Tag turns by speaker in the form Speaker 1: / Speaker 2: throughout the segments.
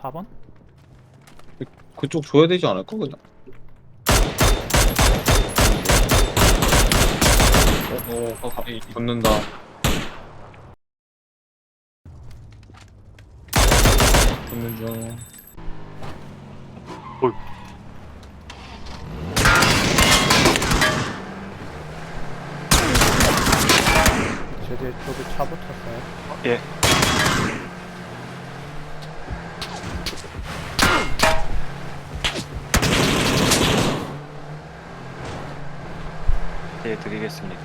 Speaker 1: 4번?
Speaker 2: 그쪽 줘야 되지 않을까 그냥? 어, 어, 갑자기 붙는다. 붙는 중.
Speaker 1: 제대 쪽에 차 붙었어요.
Speaker 3: 예. 예, 드리겠습니다.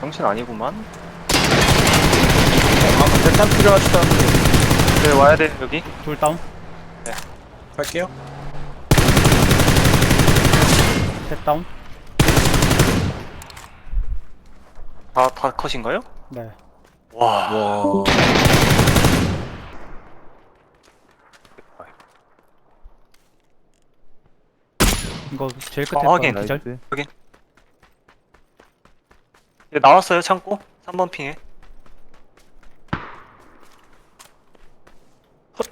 Speaker 3: 정신 아니구만. 아, 대탄 필요하시다는데. 네, 와야 돼, 여기.
Speaker 1: 둘 다운,
Speaker 4: 갈게요.
Speaker 1: 셋 다운.
Speaker 3: 다, 다 컷인가요?
Speaker 1: 네.
Speaker 3: 와.
Speaker 4: 와.
Speaker 1: 이거 제일 끝에
Speaker 3: 아,
Speaker 1: 거
Speaker 3: 확인.
Speaker 1: 기절.
Speaker 3: 예, 나왔어요, 창고. 3번 핑에. 헛,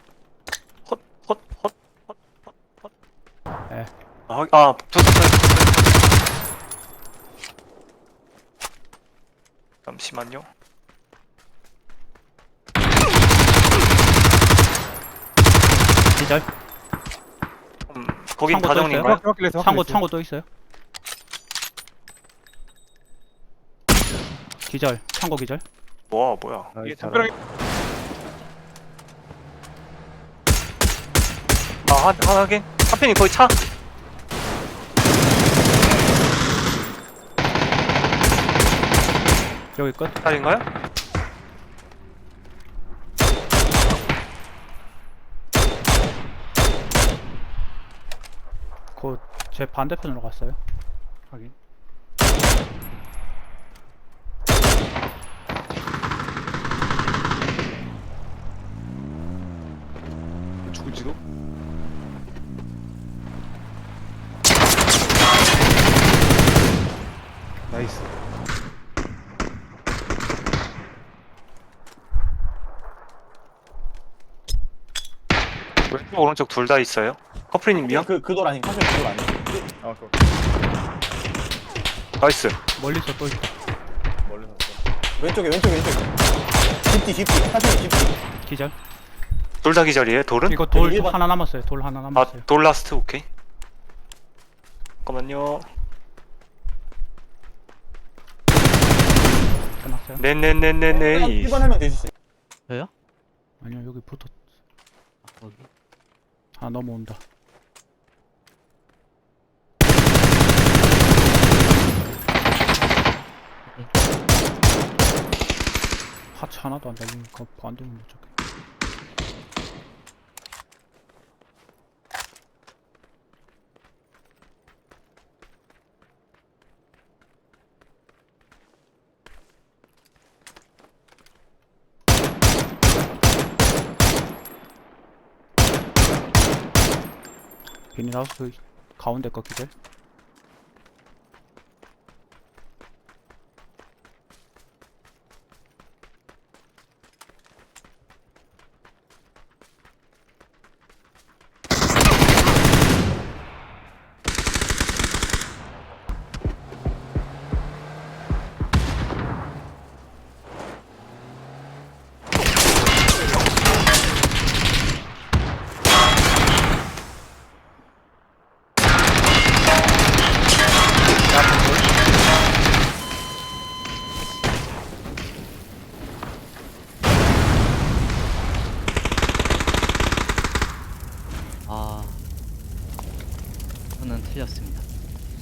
Speaker 3: 헛, 헛, 헛, 헛, 헛, 헛.
Speaker 1: 예.
Speaker 3: 아, 확- 아, 두, 두, 두. 잠시만요.
Speaker 1: 기절.
Speaker 3: 음, 거긴
Speaker 1: 창고 또
Speaker 3: 다정인가요?
Speaker 1: 창고 창고 또 있어요. 기절. 창고 기절.
Speaker 3: 뭐야, 뭐야.
Speaker 4: 이게 특별하게
Speaker 3: 아, 하, 하, 하긴. 하필이 거기 차.
Speaker 1: 여기 끝.
Speaker 3: 딸인가요?
Speaker 1: 제 반대편으로 갔어요. 확인.
Speaker 4: 죽을지도. 나이스.
Speaker 3: 왼쪽, 오른쪽 둘 다 있어요. 커플님이요?
Speaker 5: 그, 그 돌 아니, 사실 그돌 아니.
Speaker 4: 아, 그
Speaker 3: 나이스.
Speaker 1: 멀리서 또 있다.
Speaker 4: 멀리 섰어.
Speaker 5: 왼쪽에, 왼쪽에, 왼쪽에. 집뒤, 집뒤. 사실 집뒤.
Speaker 1: 기절.
Speaker 3: 둘 다 기절이에요, 돌은?
Speaker 1: 이거 돌
Speaker 5: 일반-
Speaker 1: 하나 남았어요. 돌 하나
Speaker 3: 아,
Speaker 1: 남았어요.
Speaker 3: 돌 라스트, 오케이. 잠깐만요.
Speaker 1: 끝났어요.
Speaker 3: 네네네네네.
Speaker 5: 1번 하면 되주세요.
Speaker 1: 아니요 여기 붙었. 거기. 아 넘어온다. 하체 하나도 안 달리니까 반동이 못 잡겠네. 비닐 하우스 가운데 거 기절.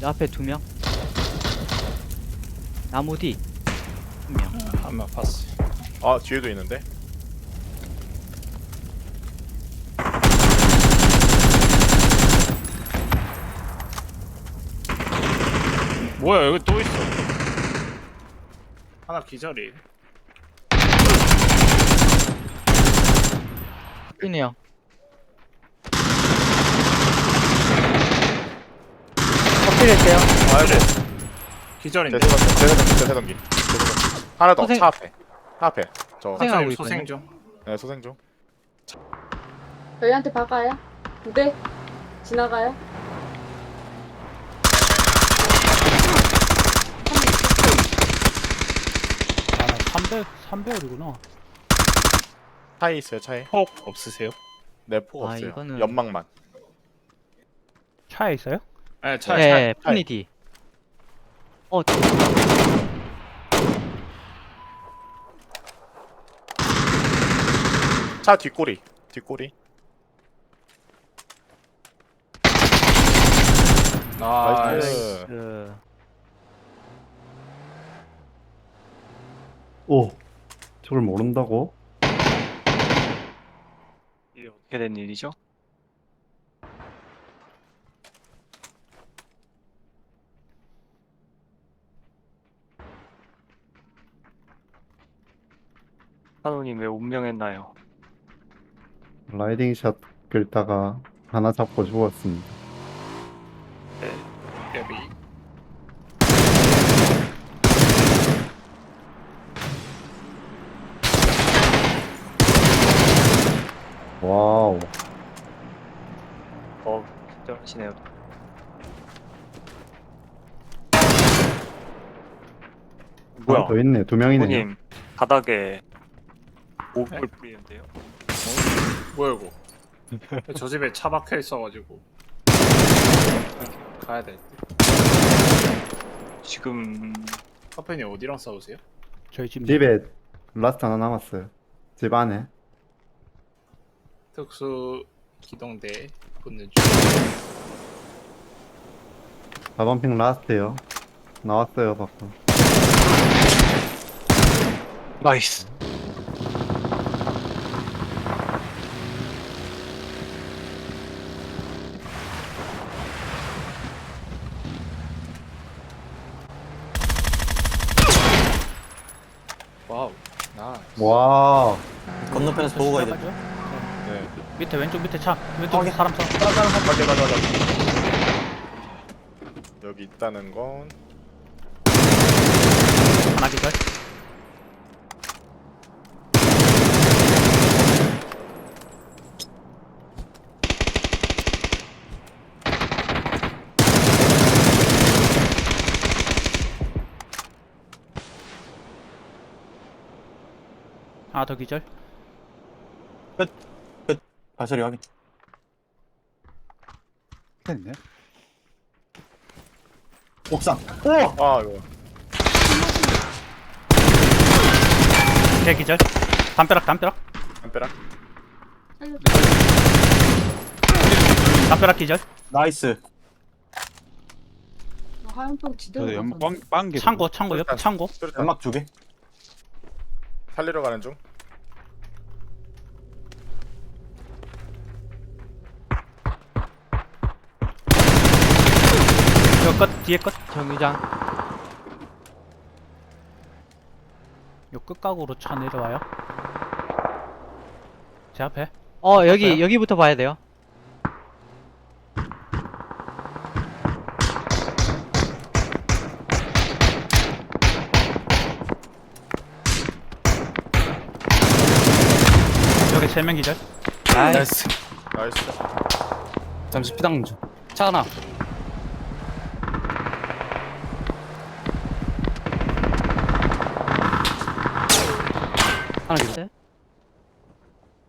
Speaker 6: 앞에 두 명, 나무 뒤 한 명.
Speaker 4: 한명 파스. 아, 뒤에도 있는데. 뭐야, 여기 또 있어. 하나 기절이.
Speaker 6: 이네요. 터뜨릴게요.
Speaker 4: 와야 돼. 기절인데. 대세던기, 대세던기, 대세던기. 하나 더,
Speaker 6: 선생-
Speaker 4: 차 앞에. 앞에 저
Speaker 6: 소생하고
Speaker 4: 소생
Speaker 6: 있거든요.
Speaker 4: 중. 네 소생 중.
Speaker 7: 저희한테 박아요. 무대 지나가요.
Speaker 1: 아 나 3배 3배율이구나
Speaker 4: 차에 있어요 차에.
Speaker 3: 폭 없으세요?
Speaker 4: 네 포
Speaker 6: 아,
Speaker 4: 없어요.
Speaker 6: 이거는-
Speaker 4: 연막만.
Speaker 1: 차에 있어요?
Speaker 3: 네, 차,
Speaker 6: 네,
Speaker 4: 차에.
Speaker 6: 푸니디. 어,
Speaker 4: 차 뒷꼬리. 뒷꼬리.
Speaker 3: 아,
Speaker 4: 나이스.
Speaker 6: 그
Speaker 8: 오, 저걸 모른다고?
Speaker 3: 이게 어떻게 된 일이죠? 한우님 왜 운명했나요?
Speaker 8: 라이딩 샷 긁다가 하나 잡고 죽었습니다.
Speaker 3: 데뷔
Speaker 8: 와우.
Speaker 3: 어, 적절하시네요. 뭐야?
Speaker 8: 하나 더 있네. 두 명이네요.
Speaker 3: 부모님 바닥에 목을 뿌리는데요.
Speaker 9: 뭐야 이거 저 집에 차 박혀 있어가지고 가야 돼
Speaker 3: 지금
Speaker 9: 카페니 어디랑 싸우세요?
Speaker 1: 저희 집
Speaker 8: 집에 라스트 하나 남았어요. 집 안에.
Speaker 9: 특수 기동대 붙는 중
Speaker 8: 4번 핑 라스트요. 나왔어요, 밖으로.
Speaker 3: 나이스.
Speaker 9: 와우 나
Speaker 8: 와
Speaker 5: 건너편에서 보고 가야 돼.
Speaker 4: 네.
Speaker 1: 밑에 왼쪽 밑에 차 왼쪽
Speaker 5: 확인.
Speaker 1: 사람 차
Speaker 4: 맞아 맞아 맞아. 여기 있다는 건
Speaker 1: 하나 기절 하나 더 기절
Speaker 5: 발소리 확인.
Speaker 8: 됐네.
Speaker 5: 옥상.
Speaker 4: 아 이거
Speaker 1: 개 기절 담벼락 담벼락
Speaker 4: 담벼락.
Speaker 1: 담벼락 기절
Speaker 5: 나이스.
Speaker 7: 화염병 지대로
Speaker 2: 빵, 빵개
Speaker 1: 창고 창고 옆 창고
Speaker 5: 연막 두 개.
Speaker 4: 살리러 가는 중.
Speaker 1: 이거 끝 뒤에 끝
Speaker 6: 정류장.
Speaker 1: 요 끝각으로 차 내려와요 제 앞에
Speaker 6: 어, 여기,
Speaker 1: 맞아요?
Speaker 6: 여기부터 봐야 돼요.
Speaker 1: 여기 세 명 기절
Speaker 6: 나이스.
Speaker 4: 나이스.
Speaker 2: 잠시 피당 중. 차 하나. 기절.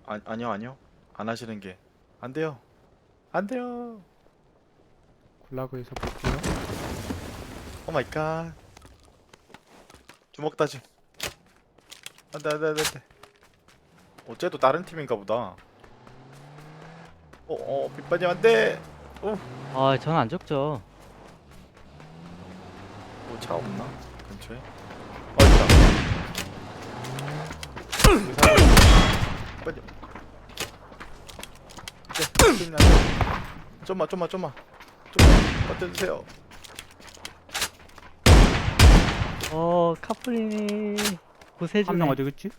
Speaker 4: 아, 아니요 아니요. 안 하시는 게. 안 돼요. 안 돼요.
Speaker 1: 굴라그에서 볼게요.
Speaker 4: 오 마이 갓 주먹 다짐. 안돼 안돼 안돼 안돼. 어째도 다른 팀인가 보다. 어어 빗바님 안돼.
Speaker 6: 아, 저는 안 적죠.
Speaker 4: 뭐차 없나? 근처에 어 있다 빗바님 네 안돼 좀만 좀만 좀만 좀만 버텨주세요
Speaker 6: 어, 카프리니. 구세주네.
Speaker 1: 한명 어디 있지?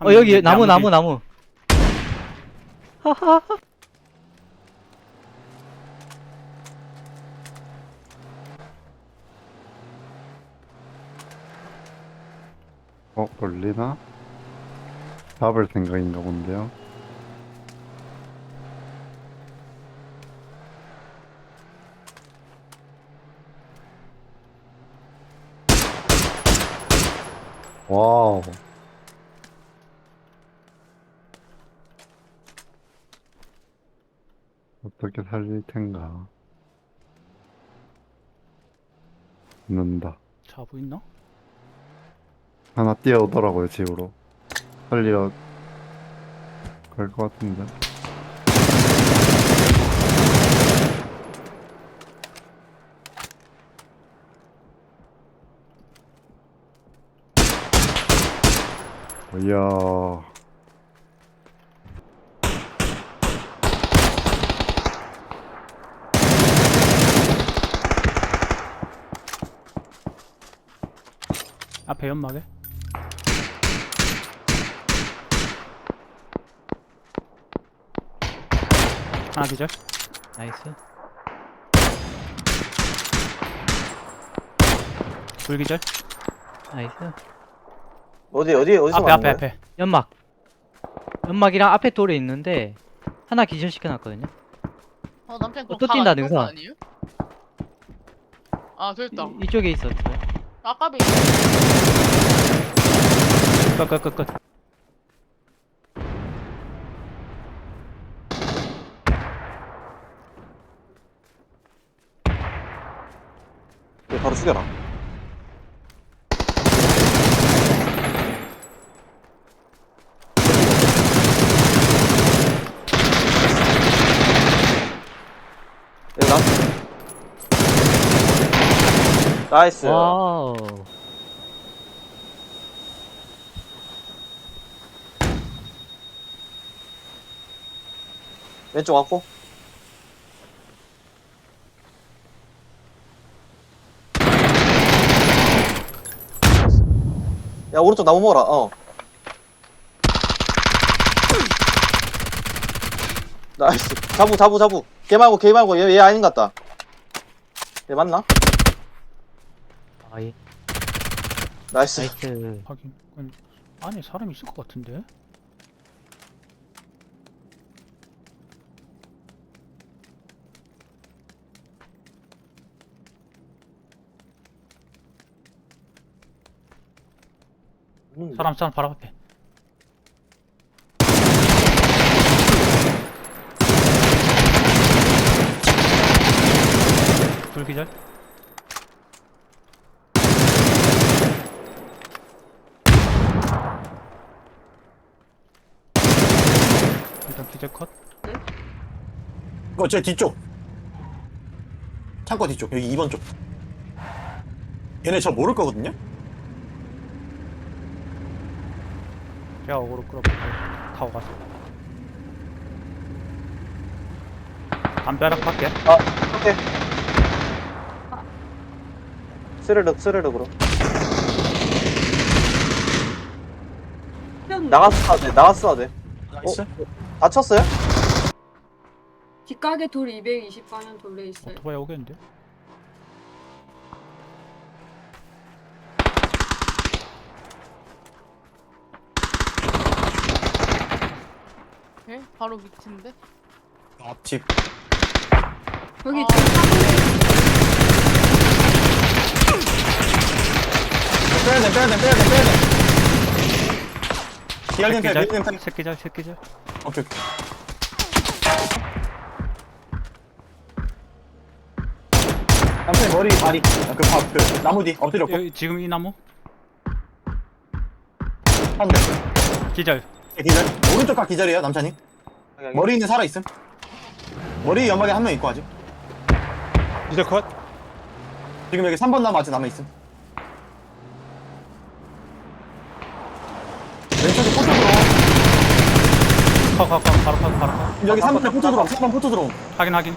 Speaker 6: 어, 여기 나무, 나무, 나무. 하하.
Speaker 8: 어, 걸리나? 잡을 생각인가 본데요. 와우. 어떻게 살릴 텐가. 는다.
Speaker 1: 자부 있나?
Speaker 8: 하나 뛰어오더라고요, 집으로. 살리러 갈 것 같은데. 이야.
Speaker 1: 앞에 연막에 하나 기절
Speaker 6: 나이스.
Speaker 1: 둘 기절
Speaker 6: 나이스.
Speaker 5: 어디 어디 어디서
Speaker 1: 앞에 앞에? 앞에
Speaker 6: 연막. 연막이랑 앞에 돌에 있는데 하나 기절시켜놨거든요.
Speaker 10: 어 남편
Speaker 6: 어, 또 뛴다, 능선.
Speaker 10: 아니에요? 아 됐다.
Speaker 6: 이, 이쪽에 있었어요.
Speaker 10: 아까 비
Speaker 1: 끝끝끝끝
Speaker 5: 바로 죽여라. 나이스.
Speaker 6: 와우.
Speaker 5: 왼쪽 왔고. 야 오른쪽 나무 먹어라. 어. 나이스. 자부 자부 자부. 걔 말고 걔 말고 얘, 얘 아닌 것 같다. 얘 맞나?
Speaker 6: 아이,
Speaker 5: 나이스.
Speaker 6: 나이스.
Speaker 1: 확인 아니, 안에 사람 있을 것 같은데
Speaker 5: 음.
Speaker 1: 사람 사람 바로 앞에 둘 기절 일단 기절 컷
Speaker 5: 어, 저 뒤쪽. 창고 뒤쪽. 여기 2번 쪽. 얘네 저 모를 거거든요?
Speaker 1: 제가 어그로 끌어볼게 타고 가서 담벼락 밖에
Speaker 5: 아, 오케이. 스르륵, 스르륵으로. 나갔어, 돼. 나갔어, 돼. 나이스. 다쳤어요?
Speaker 7: 뒷가게 돌 220방향 돌에 있어요.
Speaker 1: 오토바이 오겠는데?
Speaker 10: 예? 바로 밑인데.
Speaker 5: 앞집.
Speaker 7: 여기
Speaker 10: 아.
Speaker 7: 뒷가게
Speaker 5: 빼야 돼, 빼야 돼, 빼야 돼, 빼야 돼. 기알린 탈, 기알린 탈.
Speaker 1: 새끼절 새끼절
Speaker 5: 오케이, 오케이. 남편의 머리, 다리. 아, 그, 밥, 그, 나무 뒤, 엎드렸고.
Speaker 1: 여기 지금 이 나무
Speaker 5: 한 대.
Speaker 1: 기절
Speaker 5: 기절. 오른쪽 각 기절이에요, 남찬이. 머리 있는 살아 있음. 머리 연막에 한 명 있고, 아직.
Speaker 3: 이제 컷
Speaker 5: 지금 여기 3번 나무 아직 남아 있음. 왼쪽에 포토 들어옴.
Speaker 1: 컷컷 컷 바로 컷 바로 컷
Speaker 5: 여기 3번에 포토 들어옴. 3번 포토 들어옴.
Speaker 1: 확인 확인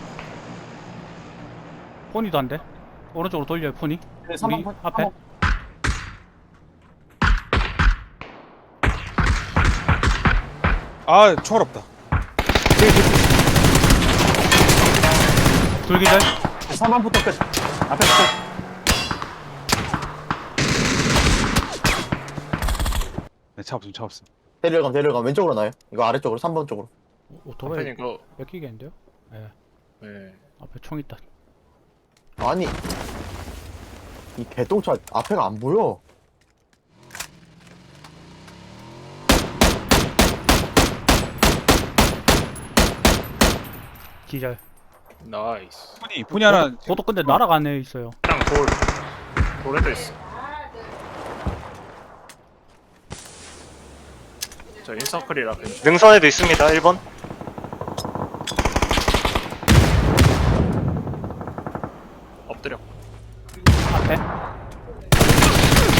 Speaker 1: 포니도 안 돼 오른쪽으로 돌려요 포니
Speaker 5: 네, 3번
Speaker 1: 우리
Speaker 5: 포-
Speaker 1: 앞에
Speaker 5: 3번.
Speaker 3: 아 총알 없다.
Speaker 1: 둘 기절.
Speaker 5: 3번 포토 끝. 앞에 포토.
Speaker 2: 차 없음 차 없음.
Speaker 5: 데리러 감 데리러 감. 왼쪽으로 나요. 이거 아래쪽으로 3번 쪽으로.
Speaker 1: 오- 오토바이
Speaker 9: 그거.
Speaker 1: 뺏기겠는데요? 예
Speaker 9: 네.
Speaker 1: 앞에 총 있다.
Speaker 5: 아니. 이 개똥차 앞에가 안 보여
Speaker 1: 기절
Speaker 9: 나이스.
Speaker 2: 푸니 푸니 하나
Speaker 1: 고도 근데 날아가네 있어요
Speaker 9: 그냥 돌 돌에도 있어. 저 인서클이라 괜찮.
Speaker 3: 능선에도 있습니다 1번
Speaker 9: 엎드려.
Speaker 1: 앞에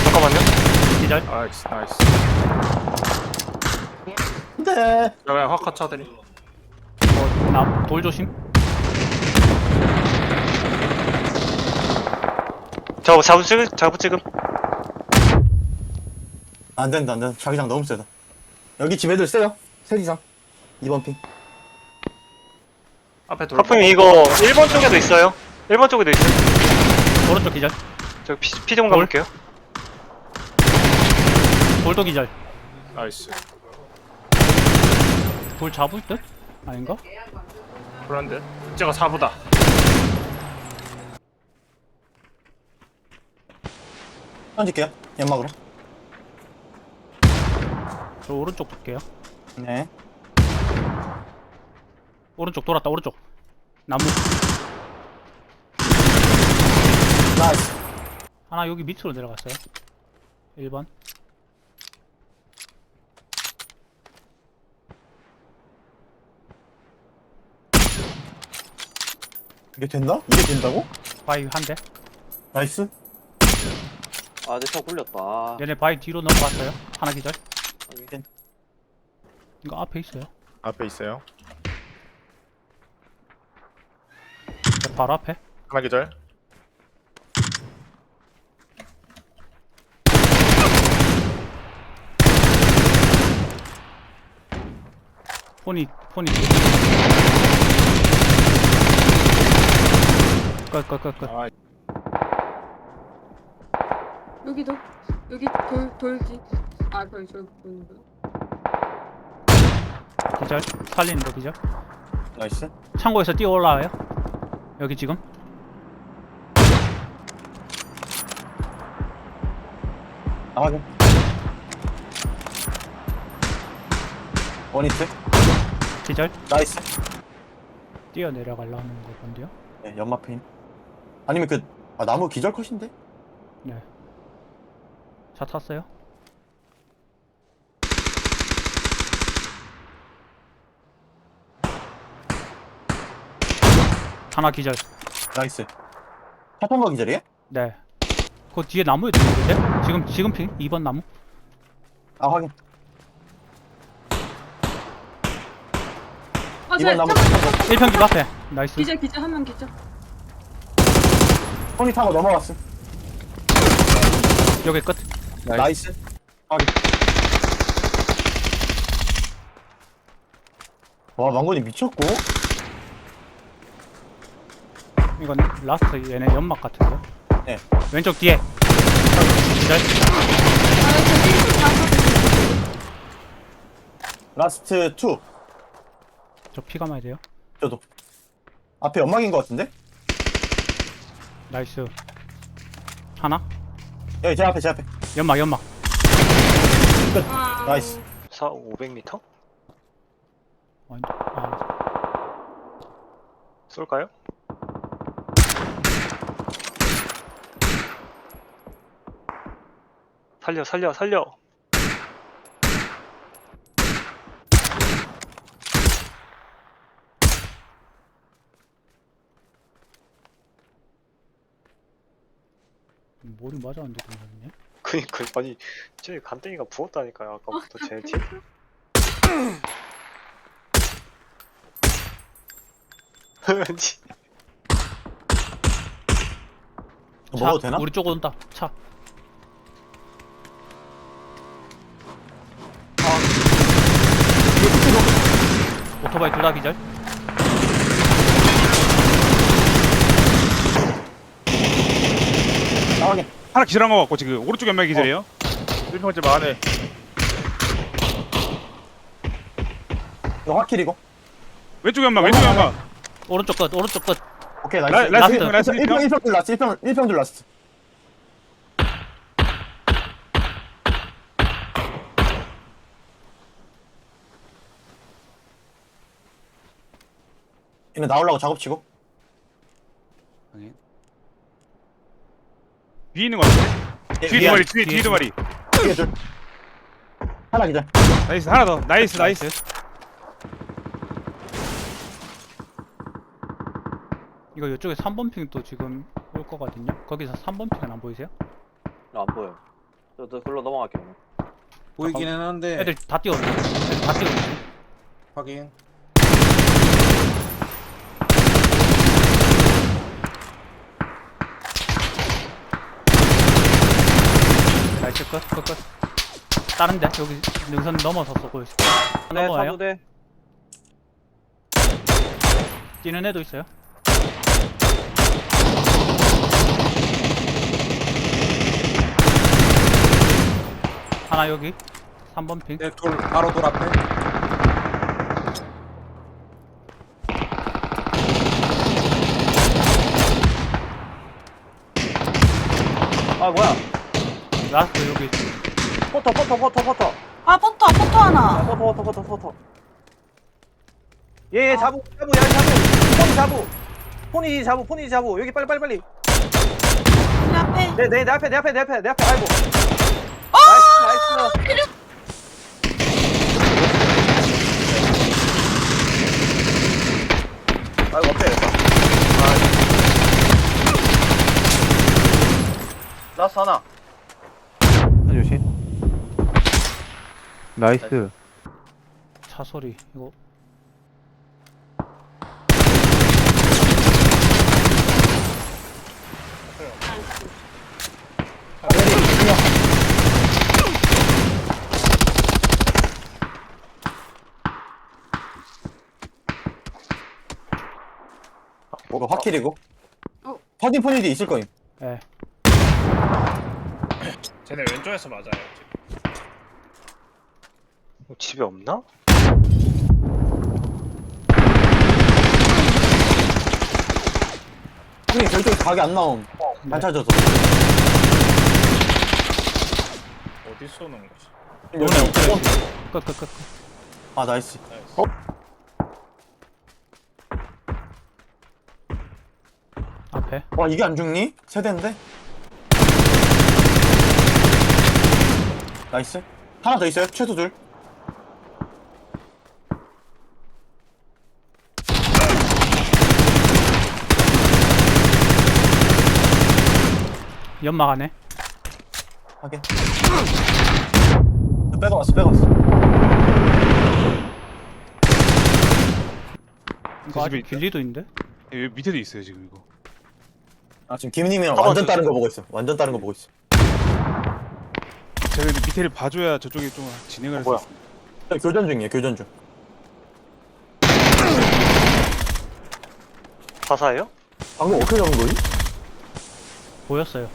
Speaker 3: 잠깐만요
Speaker 1: 기절
Speaker 9: 나이스 나이스.
Speaker 5: 근데
Speaker 9: 그냥 화카 차들이.
Speaker 1: 나 돌 조심.
Speaker 3: 저 자부 찍음 자부 찍음.
Speaker 5: 안 된다 안 된다. 자기장 너무 세다. 여기 집 애들 세요? 세기장 2번 핑.
Speaker 9: 앞에 돌.
Speaker 3: 하프님 이거 1번 쪽에도 있어요? 1번 쪽에도 있어요?
Speaker 1: 오른쪽 기절.
Speaker 3: 저 피, 피좀 가볼게요.
Speaker 1: 돌도 기절.
Speaker 9: 나이스.
Speaker 1: 돌 잡을 듯? 아닌가?
Speaker 9: 그런데 제가 사부다.
Speaker 5: 던질게요 연막으로.
Speaker 1: 저 오른쪽 볼게요.
Speaker 5: 네.
Speaker 1: 오른쪽 돌았다 오른쪽. 나무.
Speaker 5: 나이스.
Speaker 1: 하나 여기 밑으로 내려갔어요. 1번
Speaker 5: 이게 된다? 이게 된다고?
Speaker 1: 바위 한 대.
Speaker 5: 나이스.
Speaker 11: 아, 내 차 굴렸다.
Speaker 1: 얘네 바위 뒤로 넘어갔어요? 하나 기절. 이거 앞에 있어요?
Speaker 4: 앞에 있어요.
Speaker 1: 저 바로 앞에?
Speaker 4: 하나 계절.
Speaker 1: 폰이 폰이 끝끝끝끝
Speaker 9: 아,
Speaker 7: 여기도? 여기 돌 돌지. 아돌 저기 보이는 거.
Speaker 1: 기절? 살리는 거 기절?
Speaker 5: 나이스.
Speaker 1: 창고에서 뛰어 올라와요? 여기 지금?
Speaker 5: 아 확인 원히트.
Speaker 1: 기절?
Speaker 5: 나이스.
Speaker 1: 뛰어 내려가려는 거 본데요?
Speaker 5: 네 연막 페인 아니면 그 아, 나무 기절 컷인데?
Speaker 1: 차 탔어요 하나 기절
Speaker 5: 나이스 차탄거 기절이에요?
Speaker 1: 네. 그 뒤에 나무에 들어오는데? 지금 지금 핑 2번 나무.
Speaker 5: 아 확인
Speaker 7: 아,
Speaker 5: 이번
Speaker 7: 저
Speaker 5: 나무
Speaker 7: 잠깐
Speaker 1: 1평 집 앞에. 나이스.
Speaker 7: 기절 기절 한 명 기절.
Speaker 5: 손이 타고 넘어갔음
Speaker 1: 여기 끝.
Speaker 5: 나이스 확인 와 망건이 미쳤고
Speaker 1: 이건 라스트 얘네 연막 같은데.
Speaker 5: 네.
Speaker 1: 왼쪽 뒤에. 기절.
Speaker 5: 라스트 2
Speaker 1: 저 피가 많이 돼요.
Speaker 5: 저도 앞에 연막인 것 같은데?
Speaker 1: 나이스. 하나?
Speaker 5: 여기 제 앞에 제 앞에
Speaker 1: 연막 연막.
Speaker 7: 아,
Speaker 5: 나이스
Speaker 3: 4 500m
Speaker 1: 아니, 아,
Speaker 3: 쏠까요? 살려 살려 살려
Speaker 1: 머리 맞았는데 괜찮네.
Speaker 3: 그니까 아니 쟤 간땡이가 부었다니까요 아까부터 제 팀.
Speaker 5: 먹어도 되나?
Speaker 1: 우리 쪽 온다. 차. 오토바이 둘다 기절.
Speaker 2: 하나 기절한 거 같고 지금. 오른쪽 연말 기절이에요.
Speaker 4: 1평째 만에.
Speaker 5: 이거 화킬이고
Speaker 1: 왼쪽 연막 왼쪽 연막.
Speaker 6: 오른쪽 끝 오른쪽 끝.
Speaker 5: 오케이 나이스.
Speaker 1: 라- 라스트, 라스트.
Speaker 5: 1평 1평 줄 라스트 1평 1평 줄 라스트. 얘네 나오려고 작업치고.
Speaker 1: 뒤에 있는 거?
Speaker 5: 얘
Speaker 1: 뒤에
Speaker 5: 위에
Speaker 1: 두 마리 뒤에 뒤에 두 마리
Speaker 5: 뒤에. 하나 기절.
Speaker 1: 나이스 하나 더 나이스 나이스 이거 이쪽에 3번 핑도 지금 올 거거든요 거기서 3번 핑은 안 보이세요?
Speaker 11: 안 보여. 저, 저 글로 넘어갈게요.
Speaker 3: 보이기는 한데
Speaker 1: 애들 다 뛰어오네 애들 다 뛰어오네
Speaker 3: 확인
Speaker 1: 나이스 끝 끝 끝. 다른데? 여기 능선 넘어서 쏘고 있어
Speaker 11: 네,
Speaker 1: 넘어와요?
Speaker 11: 차도 돼.
Speaker 1: 뛰는 애도 있어요? 하나 여기. 3번 핑.
Speaker 3: 네 돌 바로 돌 앞에.
Speaker 11: 아, 뭐야.
Speaker 1: 라스트 여기
Speaker 11: 포터, 포터, 포터, 포터.
Speaker 10: 아 포터 포터 하나.
Speaker 11: 포터, 포터, 포터, 포터. 예, 예, 자부, 자부, 야, 자부. 폰이 자부. 폰이 자부, 폰이 자부. 여기 빨리, 빨리, 빨리.
Speaker 10: 내 앞에.
Speaker 11: 네, 네, 내 앞에, 내 앞에, 내 앞에, 내 앞에. 아이고. 나이스, 나이스. 아이고, 없대. 라스 하나.
Speaker 8: 조심. 나이스.
Speaker 1: 차 소리 이거
Speaker 5: 이거 확킬이고.
Speaker 7: 어.
Speaker 5: 터진 포니디 있을 거임.
Speaker 1: 예
Speaker 9: 쟤네 왼쪽에서 맞아요. 지금.
Speaker 3: 집에 없나?
Speaker 5: 형님 저쪽에 각이 안 나옴. 안 찾아서.
Speaker 9: 어디 쏘는 거지?
Speaker 5: 여기
Speaker 1: 오네
Speaker 5: 있고.
Speaker 1: 끝끝끝
Speaker 5: 아 나이스.
Speaker 9: 나이스.
Speaker 1: 앞에
Speaker 5: 와 이게 안 죽니? 세대인데? 나이스. 하나 더 있어요. 최소 둘.
Speaker 1: 연막 안에
Speaker 5: 확인. 빼가왔어 빼가왔어.
Speaker 1: 이거 아직 길리도 있는데?
Speaker 12: 여기 밑에도 있어요 지금 이거
Speaker 5: 아 지금 김님이랑 완전 다른 거 보고 있어. 완전 다른 거 보고 있어.
Speaker 12: 제가 근데 밑에를 봐줘야 저쪽에 좀 진행을 할 수
Speaker 3: 뭐야?
Speaker 12: 있어요
Speaker 5: 저 교전 중이에요. 교전 중.
Speaker 3: 화사예요?
Speaker 5: 방금 어떻게 잡은 거지?
Speaker 1: 보였어요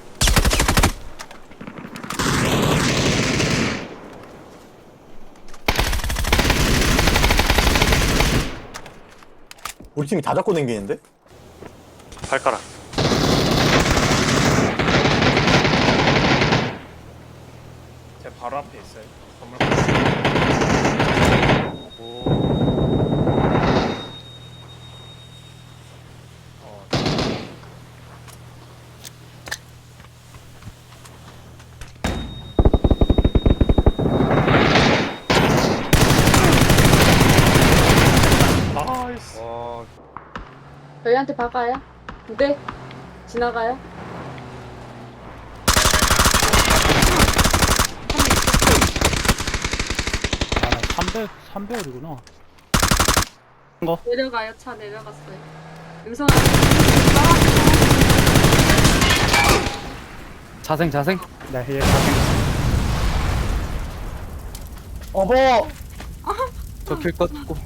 Speaker 5: 우리 팀이 다 잡고 댕기는데?
Speaker 3: 발가락
Speaker 9: 제 바로 앞에 있어요. 건물. 어,
Speaker 3: 아이스
Speaker 12: 와
Speaker 7: 저희한테 박아요? 네. 지나가요?
Speaker 1: 아 300, 300원이구나
Speaker 7: 내려가요. 차 내려갔어요. 능선
Speaker 2: 자생 자생
Speaker 1: 네얘 자생
Speaker 5: 어버!
Speaker 2: 저킬 껐고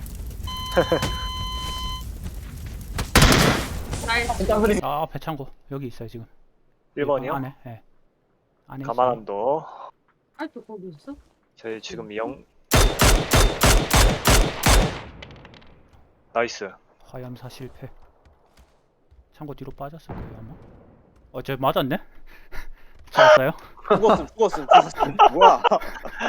Speaker 7: 나이스.
Speaker 5: 짱소리.
Speaker 1: 아 배창고 여기 있어요 지금
Speaker 3: 1번이요?
Speaker 1: 안에 예 안에
Speaker 3: 가만한도
Speaker 7: 아, 저 거기 있어?
Speaker 3: 저희 지금 영 나이스.
Speaker 1: 화염사 실패 창고 뒤로 빠졌을 거예요 아마 어쟤 맞았네? 잡았어요?
Speaker 11: 죽었음 죽었음 죽었음 뭐야